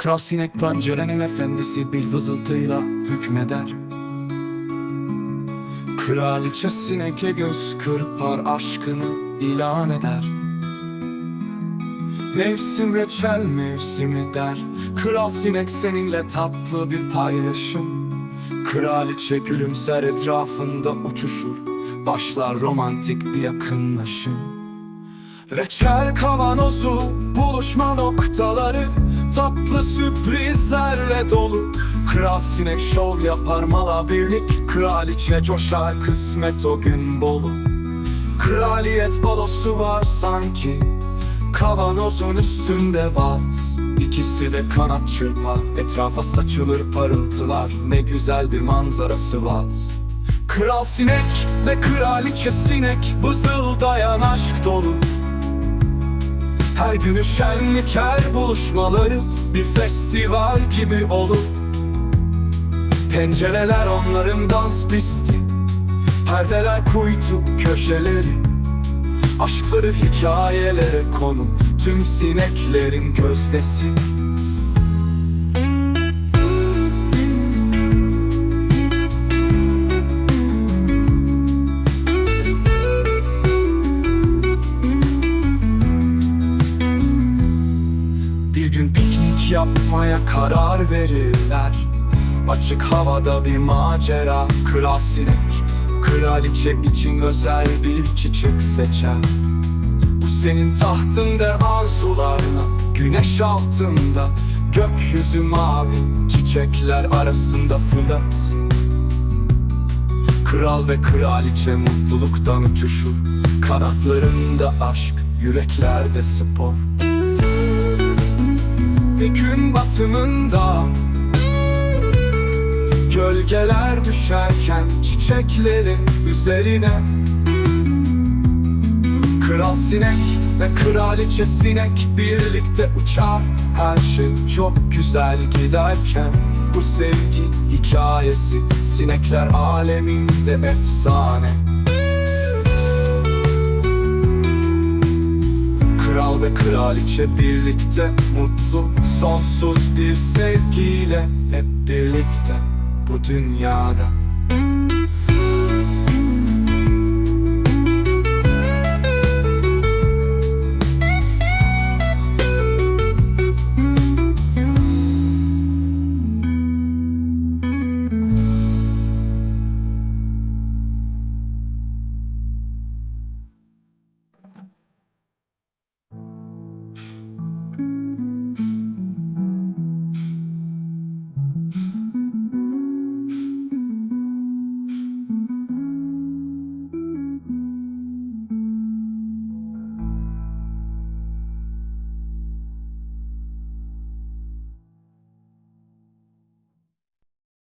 Kral sinek pencerenin efendisi bir vızıltıyla hükmeder. Kraliçe sineke göz kırpar aşkını ilan eder. Mevsim reçel mevsimi der. Kral sinek seninle tatlı bir paylaşım. Kraliçe gülümser etrafında uçuşur. Başlar romantik bir yakınlaşım. Reçel kavanozu buluşma noktaları Tatlı sürprizlerle dolu. Kral sinek şov yapar mala birlik. Kraliçe coşar kısmet o gün bolu. Kraliyet balosu var sanki. Kavanozun üstünde vaz İkisi de kanat çırpar. Etrafa saçılır parıltılar. Ne güzel bir manzarası var. Kral sinek ve kraliçe sinek Vızıldayan aşk dolu her günü şenlik her buluşmaları Bir festival gibi olur. Pencereler onların dans pisti Perdeler kuytu köşeleri. Aşkları hikayelere konu Tüm sineklerin gözdesi yapmaya karar verirler. Açık havada bir macera Kral sinek Kraliçe için özel bir çiçek seçer. Bu senin tahtında arzularla Güneş altında. Gökyüzü mavi Çiçekler arasında flört. Kral ve kraliçe mutluluktan uçuşur. Kanatlarında aşk Yüreklerde spor ve gün batımında. Gölgeler düşerken çiçeklerin üzerine. Kral sinek ve kraliçe sinek birlikte uçar. Her şey çok güzel giderken Bu sevgi hikayesi Sinekler aleminde efsane. Kral ve kraliçe birlikte mutlu Sonsuz bir sevgiyle hep birlikte bu dünyada